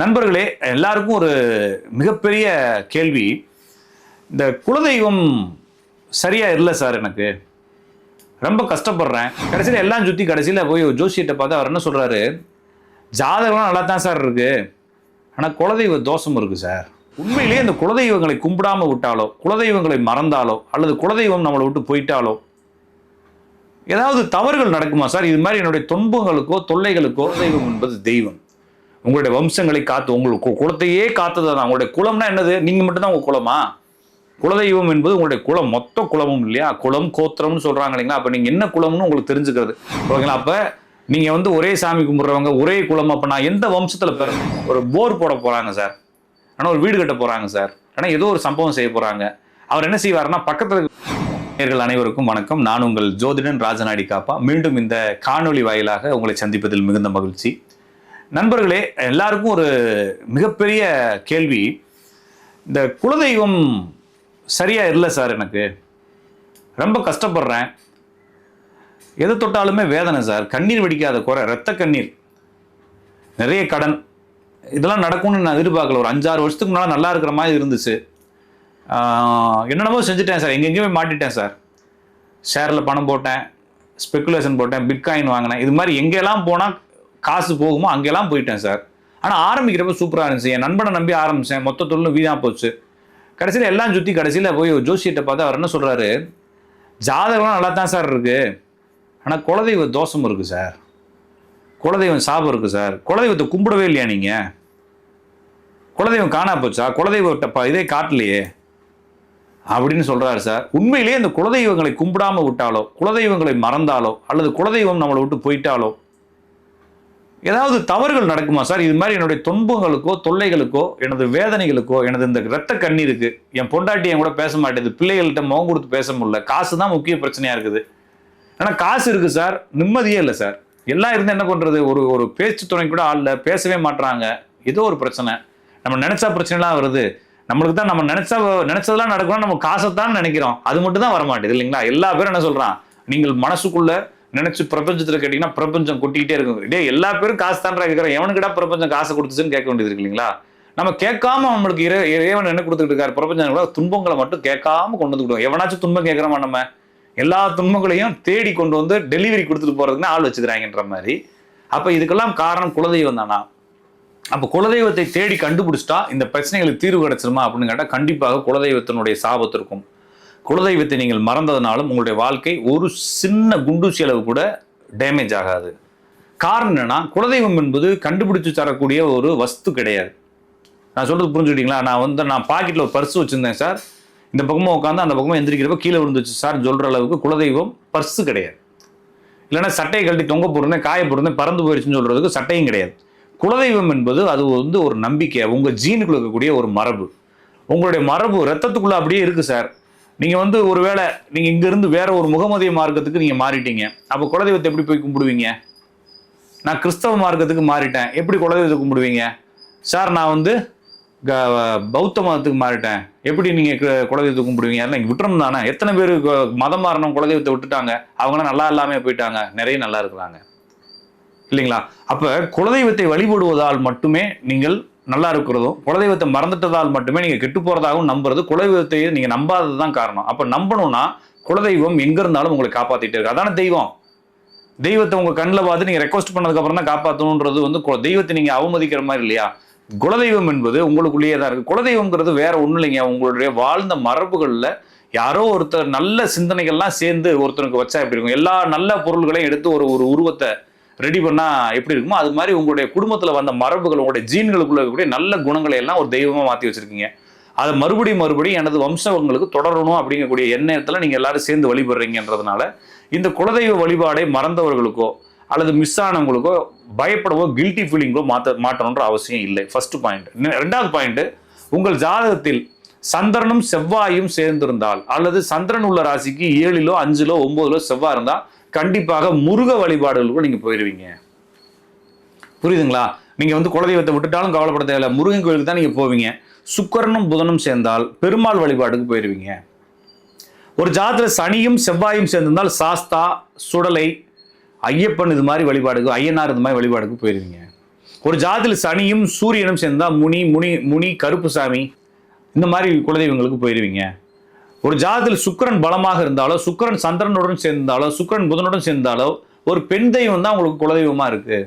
நண்பர்களே எல்லாருக்கும் ஒரு மிகப்பெரிய கேள்வி. இந்த குலதெய்வம் சரியாக இல்லை சார் எனக்கு. ரொம்ப கஷ்டப்படுறேன். கடைசியில் எல்லாம் சுற்றி கடைசியில் போய் ஒரு ஜோசியிட்ட பார்த்தா அவர் என்ன சொல்கிறாரு ஜாதகம்லாம் நல்லா தான் சார் இருக்குது ஆனால் குலதெய்வ தோஷம் இருக்குது சார். உண்மையிலேயே இந்த குலதெய்வங்களை கும்பிடாம விட்டாலோ குலதெய்வங்களை மறந்தாலோ அல்லது குலதெய்வம் நம்மளை விட்டு போயிட்டாலோ ஏதாவது தவறுகள் நடக்குமா சார்? இது மாதிரி என்னுடைய துன்பங்களுக்கோ தொல்லைகளுக்கோ தெய்வம் என்பது தெய்வம். உங்களுடைய வம்சங்களை காத்து உங்களுக்கு கு- குலத்தையே காத்தது தான் உங்களுடைய குலம்னா என்னது? நீங்க மட்டும்தான் உங்க குலமா? குலதெய்வம் என்பது உங்களுடைய குலம் மொத்த குலமும் இல்லையா? குலம் கோத்திரம்னு சொல்றாங்க இல்லைங்களா? அப்ப நீங்க என்ன குலம்னு உங்களுக்கு தெரிஞ்சுக்கிறது? ஓகேங்களா? அப்ப நீங்க வந்து ஒரே சாமி கும்பிடுறவங்க ஒரே குலம். அப்ப நான் எந்த வம்சத்துல பிற ஒரு போர் போட போறாங்க சார்? ஆனா ஒரு வீடு கட்ட போறாங்க சார்? ஆனா ஏதோ ஒரு சம்பவம் செய்ய போறாங்க. அவர் என்ன செய்வாருன்னா பக்கத்துல நேர்கள் அனைவருக்கும் வணக்கம். நான் உங்கள் ஜோதிடன் ராஜநாடி காப்பா. மீண்டும் இந்த காணொளி வாயிலாக உங்களை சந்திப்பதில் மிகுந்த மகிழ்ச்சி. நண்பர்களே எல்லாருக்கும் ஒரு மிகப்பெரிய கேள்வி. இந்த குலதெய்வம் சரியாக இல்லை சார் எனக்கு. ரொம்ப கஷ்டப்படுறேன். எது தொட்டாலுமே வேதனை சார். கண்ணீர் வெடிக்காத குறை ரத்த கண்ணீர். நிறைய கடன். இதெல்லாம் நடக்கும்னு நான் எதிர்பார்க்கல. ஒரு அஞ்சாறு வருஷத்துக்கு முன்னால் நல்லா இருக்கிற மாதிரி இருந்துச்சு. என்னென்னமோ செஞ்சுட்டேன் சார். எங்கெங்கேயுமே மாட்டிட்டேன் சார். ஷேரில் பணம் போட்டேன் ஸ்பெகுலேஷன் போட்டேன் பிட்காயின் வாங்கினேன். இது மாதிரி எங்கெல்லாம் போனால் காசு போகுமோ அங்கெல்லாம் போயிட்டேன் சார். ஆனால் ஆரம்பிக்கிறப்ப சூப்பராக இருந்துச்சு. என் நண்பனை நம்பி ஆரம்பித்தேன் மொத்த தொழிலும் வீணாக போச்சு. கடைசியில் எல்லாம் சுற்றி கடைசியில் போய் ஜோசியிட்ட பார்த்தா அவர் என்ன சொல்கிறாரு ஜாதகம்லாம் நல்லா தான் சார் இருக்குது ஆனால் குலதெய்வ தோஷம் இருக்குது சார். குலதெய்வம் சாபம் இருக்குது சார். குலதெய்வத்தை கும்பிடவே இல்லையா நீங்கள் குலதெய்வம் காணா போச்சா? குலதெய்வத்தை ப- இதே காட்டலையே. அப்படின்னு சொல்கிறாரு சார். உண்மையிலேயே இந்த குலதெய்வங்களை கும்பிடாமல் விட்டாலோ குலதெய்வங்களை மறந்தாலோ அல்லது குலதெய்வம் நம்மளை விட்டு போயிட்டாலோ ஏதாவது தவறுகள் நடக்குமா சார்? இது மாதிரி என்னுடைய துன்பங்களுக்கோ தொல்லைகளுக்கோ எனது வேதனைகளுக்கோ எனது இந்த இரத்த கண்ணீருக்கு என் பொண்டாட்டி என் கூட பேச மாட்டேது. பிள்ளைகள்கிட்ட முகம் கொடுத்து பேச முடியல. காசு தான் முக்கிய பிரச்சனையாக இருக்குது. ஆனால் காசு இருக்குது சார். நிம்மதியே இல்லை சார். எல்லாம் இருந்து என்ன பண்ணுறது ஒரு ஒரு பேச்சு துணை கூட ஆள் பேசவே மாட்டுறாங்க ஏதோ ஒரு பிரச்சனை. நம்ம நினச்சா பிரச்சனைலாம் வருது. நம்மளுக்கு தான் நம்ம நினச்சா நினச்சதெல்லாம் நடக்கணும் நம்ம காசை தான் நினைக்கிறோம். அது மட்டும் தான் வரமாட்டேது இல்லைங்களா? எல்லா பேரும் என்ன சொல்கிறான் நீங்கள் மனசுக்குள்ளே நினைச்சு பிரபஞ்சத்துல கேட்டீங்கன்னா பிரபஞ்சம் கொட்டிக்கிட்டே இருக்கும். டே எல்லா பேரும் காசு தான்றா கேட்குறேன் எவனுக்கிடா பிரபஞ்சம் காசு கொடுத்துச்சுன்னு கேட்க வேண்டியது இருக்கு இல்லைங்களா? நம்ம கேட்காம நம்மளுக்கு இறை இறைவன் என்ன கொடுத்துட்டு இருக்காரு? பிரபஞ்சம் கூட துன்பங்களை மட்டும் கேட்காம கொண்டு வந்து எவனாச்சும் துன்பம் கேட்கறமா நம்ம? எல்லா துன்பங்களையும் தேடி கொண்டு வந்து டெலிவரி கொடுத்துட்டு போறதுக்குன்னு ஆள் வச்சுக்கிறாங்கன்ற மாதிரி. அப்ப இதுக்கெல்லாம் காரணம் குலதெய்வம் தானா? அப்ப குலதெய்வத்தை தேடி கண்டுபிடிச்சிட்டா இந்த பிரச்சனைகளுக்கு தீர்வு கிடைச்சிருமா அப்படின்னு கேட்டால் கண்டிப்பாக குலதெய்வத்தினுடைய சாபத்திற்கும் குலதெய்வத்தை நீங்கள் மறந்ததுனாலும் உங்களுடைய வாழ்க்கை ஒரு சின்ன குண்டூசி அளவு கூட டேமேஜ் ஆகாது. காரணம் என்னென்னா குலதெய்வம் என்பது கண்டுபிடிச்சு தரக்கூடிய ஒரு வஸ்து கிடையாது. நான் சொல்கிறது புரிஞ்சுக்கிட்டீங்களா? நான் வந்து நான் பாக்கெட்டில் ஒரு பர்ஸ் வச்சுருந்தேன் சார். இந்த பக்கமாக உட்காந்து அந்த பக்கமாக எந்திரிக்கிறப்ப கீழே விழுந்துச்சு சார் சொல்கிற அளவுக்கு குலதெய்வம் பர்ஸு கிடையாது. இல்லைன்னா சட்டையை கழட்டி தொங்க போட்டிருந்தேன் காய போட்டிருந்தேன் பறந்து போயிடுச்சுன்னு சொல்கிறதுக்கு சட்டையும் கிடையாது. குலதெய்வம் என்பது அது வந்து ஒரு நம்பிக்கை உங்கள் ஜீனுக்குள்ள இருக்கக்கூடிய ஒரு மரபு. உங்களுடைய மரபு ரத்தத்துக்குள்ளே அப்படியே இருக்குது சார். நீங்கள் வந்து ஒருவேளை நீங்கள் இங்கேருந்து வேற ஒரு முகமதிய மார்க்கத்துக்கு நீங்கள் மாறிட்டீங்க. அப்போ குலதெய்வத்தை எப்படி போய் கும்பிடுவீங்க? நான் கிறிஸ்தவ மார்க்கத்துக்கு மாறிட்டேன். எப்படி குலதெய்வத்தை கும்பிடுவீங்க? சார் நான் வந்து க- பௌத்த மதத்துக்கு மாறிட்டேன். எப்படி நீங்கள் குலதெய்வத்தை கும்பிடுவீங்க? அதெல்லாம் விட்டுறணும் தானே. எத்தனை பேர் மதம் மாறணும் குலதெய்வத்தை விட்டுட்டாங்க. அவங்களாம் நல்லா இல்லாமல் போயிட்டாங்க. நிறைய நல்லா இருக்கிறாங்க. இல்லைங்களா? அப்போ குலதெய்வத்தை வழிபடுவதால் மட்டுமே நீங்கள் நல்லா இருக்கிறதும் குலதெய்வத்தை மறந்துட்டதால் மட்டுமே நீங்கள் கெட்டு போகிறதாகவும் நம்புறது குலதெய்வத்தையும் நீங்கள் நம்பாதது தான் காரணம். அப்போ நம்பணும்னா குலதெய்வம் எங்கே இருந்தாலும் உங்களை காப்பாற்றிட்டு இருக்கு. அதான தெய்வம்? தெய்வத்தை உங்கள் கண்ணில் பார்த்து நீங்கள் ரெக்வஸ்ட் பண்ணதுக்கப்புறம் தான் காப்பாற்றணுன்றது வந்து கு- தெய்வத்தை நீங்கள் அவமதிக்கிற மாதிரி இல்லையா? குலதெய்வம் என்பது உங்களுக்குள்ளேயே தான் இருக்குது குலதெய்வங்கிறது வேற ஒன்றும் இல்லைங்க. உங்களுடைய வாழ்ந்த மரபுகளில் யாரோ ஒருத்தர் நல்ல சிந்தனைகள்லாம் சேர்ந்து ஒருத்தனுக்கு வச்சா எப்படி இருக்கும்? எல்லா நல்ல பொருள்களையும் எடுத்து ஒரு ஒரு உருவத்தை ரெடி பண்ணா எப்படி இருக்குமோ அது மாதிரி உங்களுடைய குடும்பத்துல வந்த மரபுகள் உங்களுடைய ஜீன்களுக்குள்ள இருக்கக்கூடிய நல்ல குணங்களை எல்லாம் ஒரு தெய்வமா மாத்தி வச்சிருக்கீங்க. அதை மறுபடியும் மறுபடியும் எனது வம்சவங்களுக்கு தொடரணும் அப்படிங்கக்கூடிய எண்ணத்துல நீங்க எல்லாரும் சேர்ந்து வழிபடுறீங்கன்றதுனால இந்த குலதெய்வ வழிபாடை மறந்தவர்களுக்கோ அல்லது மிஸ் ஆனவங்களுக்கோ பயப்படவோ கில்ட்டி ஃபீலிங்கோ மாற்ற மாற்றணுன்ற அவசியம் இல்லை. ஃபர்ஸ்ட் பாயிண்ட் ரெண்டாவது பாயிண்ட் உங்கள் ஜாதகத்தில் சந்திரனும் செவ்வாயும் சேர்ந்திருந்தால் அல்லது சந்திரன் உள்ள ராசிக்கு ஏழிலோ அஞ்சிலோ ஒன்பதுலோ செவ்வாய் இருந்தால் கண்டிப்பாக முருக வழிபாடுகளுக்கும் நீங்கள் போயிருவீங்க. புரியுதுங்களா? நீங்கள் வந்து குலதெய்வத்தை விட்டுட்டாலும் கவலைப்பட தேவையில்ல. முருகன் கோயிலுக்கு தான் நீங்கள் போவீங்க. சுக்கரனும் புதனும் சேர்ந்தால் பெருமாள் வழிபாடுக்கு போயிருவீங்க. ஒரு ஜாதத்தில் சனியும் செவ்வாயும் சேர்ந்திருந்தால் சாஸ்தா சுடலை ஐயப்பன் இது மாதிரி வழிபாடுக்கு ஐயனார் இது மாதிரி வழிபாடுக்கு போயிருவீங்க. ஒரு ஜாதத்தில் சனியும் சூரியனும் சேர்ந்தால் முனி முனி முனி கருப்புசாமி இந்த மாதிரி குலதெய்வங்களுக்கு போயிடுவீங்க ஒரு ஜாதத்தில் சுக்கிரன் பலமாக இருந்தாலோ சுக்கிரன் சந்திரனுடன் சேர்ந்தாலோ சுக்கரன் புதனுடன் சேர்ந்தாலோ ஒரு பெண் தெய்வம் தான் உங்களுக்கு குலதெய்வமாக இருக்கு.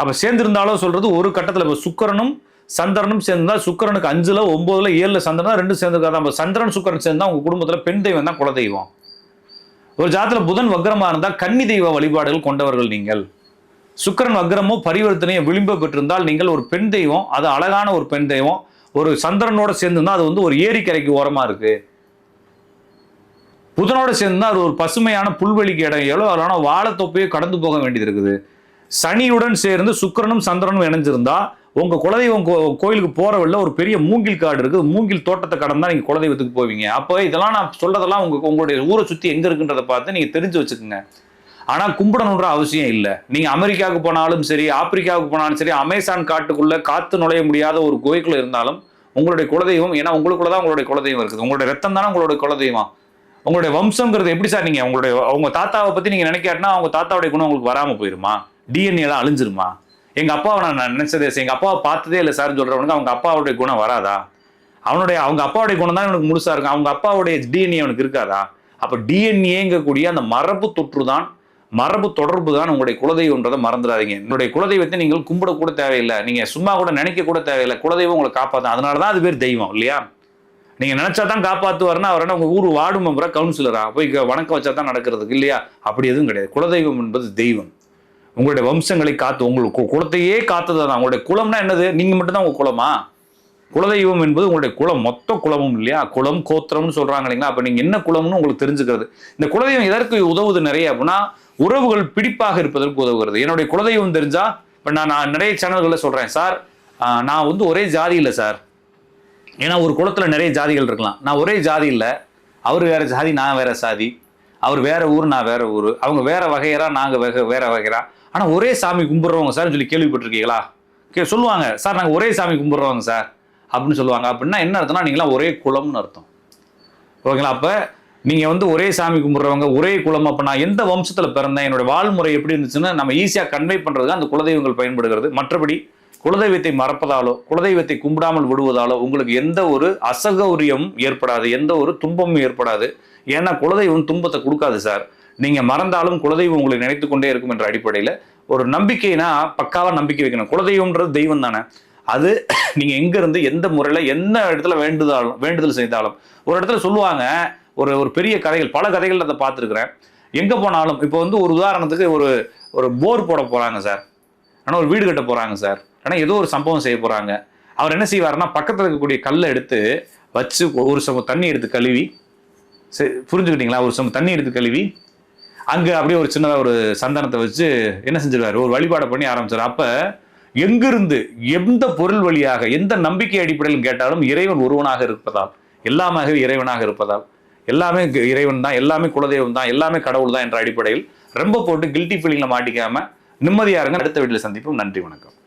அப்போ சேர்ந்திருந்தாலோ சொல்றது ஒரு கட்டத்தில். இப்போ சுக்கரனும் சந்திரனும் சேர்ந்தால் சுக்கரனுக்கு அஞ்சுல ஒம்போதில் ஏழுல சந்திரனா ரெண்டு சேர்ந்துருக்காது நம்ம சந்திரன் சுக்கரன் சேர்ந்தால் உங்கள் குடும்பத்தில் பெண் தெய்வம் தான் குலதெய்வம். ஒரு ஜாதத்தில் புதன் வக்ரமாக இருந்தால் கன்னி தெய்வ வழிபாடுகள் கொண்டவர்கள் நீங்கள். சுக்கரன் வக்ரமோ பரிவர்த்தனையோ விளிம்ப பெற்றிருந்தால் நீங்கள் ஒரு பெண் தெய்வம் அது அழகான ஒரு பெண் தெய்வம். ஒரு சந்திரனோட சேர்ந்துருந்தால் அது வந்து ஒரு ஏரிக்கரைக்கு ஓரமாக இருக்குது புதனோட சேர்ந்து அது ஒரு பசுமையான புல்வெளிக்கு இடம். எவ்வளோ அதனால வாழைத்தொப்பையோ கடந்து போக வேண்டியது இருக்குது. சனியுடன் சேர்ந்து சுக்கிரனும் சந்திரனும் இணைஞ்சிருந்தா உங்கள் குலதெய்வம் கோ- கோயிலுக்கு போகிற வழியில ஒரு பெரிய மூங்கில் காடு இருக்குது. மூங்கில் தோட்டத்தை கடந்தால் நீங்கள் குலதெய்வத்துக்கு போவீங்க. அப்போ இதெல்லாம் நான் சொல்கிறதெல்லாம் உங்கள் உங்களுடைய ஊரை சுற்றி எங்கே இருக்குன்றதை பார்த்து நீங்கள் தெரிஞ்சு வச்சுக்கோங்க. ஆனால் கும்பிடணுன்ற அவசியம் இல்லை. நீங்கள் அமெரிக்காவுக்கு போனாலும் சரி ஆப்பிரிக்காவுக்கு போனாலும் சரி அமேசான் காட்டுக்குள்ளே காற்று நுழைய முடியாத ஒரு கோயிலுக்குள்ளே இருந்தாலும் உங்களுடைய குலதெய்வம் ஏன்னா உங்களுக்குள்ள தான் உங்களுடைய குலதெய்வம் இருக்குது. உங்களுடைய ரத்தம் தானே உங்களுடைய குலதெய்வம். உங்களுடைய வம்சங்கிறது எப்படி சார் நீங்க உங்களுடைய அவங்க தாத்தாவை பத்தி நீங்க நினைக்காட்டினா அவங்க தாத்தாவுடைய குணம் உங்களுக்கு வராம போயிருமா? டிஎன்ஏ எல்லாம் அழிஞ்சிருமா? எங்க அப்பாவை நான் நினைச்சதே சரி, எங்க அப்பாவை பார்த்ததே இல்லை சார்னு சொல்றவனுக்கு அவங்க அப்பாவுடைய குணம் வராதா? அவனுடைய அவங்க அப்பாவுடைய குணம் தான் எனக்கு முழுசா இருக்கும். அவங்க அப்பாவுடைய டிஎன்ஏ அவனுக்கு இருக்காதா? அப்ப டிஎன்ஏங்கக்கூடிய அந்த மரபு தொற்று தான் மரபு தொடர்பு தான் உங்களுடைய குலதெய்வன்றதை மறந்துடாதீங்க. என்னுடைய குலதெய்வத்தை நீங்கள் கும்பிட கூட தேவையில்லை. நீங்க சும்மா கூட நினைக்க கூட தேவையில்லை. குலதெய்வம் உங்களை காப்பாற்றும் அதனால தான் அது பேர் தெய்வம் இல்லையா? நீங்கள் நினச்சா தான் காப்பாற்றுவார்னா அவர் என்ன உங்கள் ஊர் வார்டு மெம்பராக கவுன்சிலராக போய் வணக்கம் வச்சா தான் நடக்கிறதுக்கு இல்லையா? அப்படி எதுவும் கிடையாது. குலதெய்வம் என்பது தெய்வம். உங்களுடைய வம்சங்களை காத்து உங்களுக்கு கு- குலத்தையே காத்தது தான் உங்களுடைய குலம்னா என்னது? நீங்கள் மட்டும்தான் உங்கள் குலமா? குலதெய்வம் என்பது உங்களுடைய குலம் மொத்த குலமும் இல்லையா? குலம் கோத்திரம்னு சொல்கிறாங்க இல்லைங்களா? அப்போ நீங்கள் என்ன குலம்னு உங்களுக்கு தெரிஞ்சுக்கிறது? இந்த குலதெய்வம் எதற்கு உதவுது நிறைய? அப்படின்னா உறவுகள் பிடிப்பாக இருப்பதற்கு உதவுகிறது. என்னுடைய குலதெய்வம் தெரிஞ்சால் இப்போ நான் நான் நிறைய சேனல்களில் சொல்கிறேன் சார் நான் வந்து ஒரே ஜாதி இல்லை சார். ஏன்னா ஒரு குளத்தில் நிறைய ஜாதிகள் இருக்கலாம். நான் ஒரே ஜாதி இல்லை. அவர் வேறு ஜாதி நான் வேறு சாதி. அவர் வேறு ஊர் நான் வேறு ஊர். அவங்க வேறு வகையரா நாங்கள் வேக வேறு வகையரா ஆனால் ஒரே சாமி கும்பிட்றவங்க சார் சொல்லி கேள்விப்பட்டிருக்கீங்களா? கே சொல்லுவாங்க சார் நாங்கள் ஒரே சாமி கும்பிட்றவங்க சார். அப்படின்னு சொல்லுவாங்க. அப்படின்னா என்ன அர்த்தம்னா நீங்களாம் ஒரே குலம்னு அர்த்தம். ஓகேங்களா? அப்போ நீங்கள் வந்து ஒரே சாமி கும்பிட்றவங்க ஒரே குலம் அப்போ நான் எந்த வம்சத்தில் பிறந்தேன்? என்னுடைய வாழ்முறை எப்படி இருந்துச்சுன்னு நம்ம ஈஸியாக கன்வே தான் அந்த குலதெய்வங்கள் பயன்படுகிறது. மற்றபடி குலதெய்வத்தை மறப்பதாலோ குலதெய்வத்தை கும்பிடாமல் விடுவதாலோ உங்களுக்கு எந்த ஒரு அசௌகரியம் ஏற்படாது எந்த ஒரு துன்பமும் ஏற்படாது. ஏன்னா குலதெய்வம் துன்பத்தை கொடுக்காது சார். நீங்கள் மறந்தாலும் குலதெய்வம் உங்களை நினைத்து கொண்டே இருக்கும் என்ற அடிப்படையில் ஒரு நம்பிக்கைனா பக்காவாக நம்பிக்கை வைக்கணும். குலதெய்வம்ன்றது தெய்வம் தானே. அது நீங்கள் எங்கேருந்து எந்த முறையில் எந்த இடத்துல வேண்டுதாலும் வேண்டுதல் செய்தாலும். ஒரு இடத்துல சொல்லுவாங்க ஒரு ஒரு பெரிய கதைகள் பல கதைகள் அதை பார்த்துருக்குறேன். எங்கே போனாலும் இப்போ வந்து ஒரு உதாரணத்துக்கு ஒரு ஒரு போர் போட போகிறாங்க சார். ஆனால் ஒரு வீடு கட்ட போகிறாங்க சார். ஆனால் ஏதோ ஒரு சம்பவம் செய்ய போகிறாங்க அவர் என்ன செய்வாருன்னா பக்கத்தில் இருக்கக்கூடிய கல்லை எடுத்து வச்சு ஒரு சம தண்ணி எடுத்து கழுவி சரி புரிஞ்சுக்கிட்டீங்களா? ஒரு சம தண்ணி எடுத்து கழுவி அங்கே அப்படியே ஒரு சின்னதாக ஒரு சந்தனத்தை வச்சு என்ன செஞ்சிருவார்? ஒரு வழிபாடை பண்ணி ஆரம்பிச்சார் அப்போ எங்கிருந்து எந்த பொருள் வழியாக எந்த நம்பிக்கை அடிப்படையில் கேட்டாலும் இறைவன் ஒருவனாக இருப்பதால் எல்லாமே இறைவனாக இருப்பதால் எல்லாமே இறைவன் தான் எல்லாமே குலதெய்வம் தான் எல்லாமே கடவுள் தான் என்ற அடிப்படையில் ரொம்ப போட்டு கில்ட்டி ஃபீலிங்கில் மாட்டிக்காமல் நிம்மதியாக இருங்க. அடுத்த வீட்டில் சந்திப்போம். நன்றி வணக்கம்.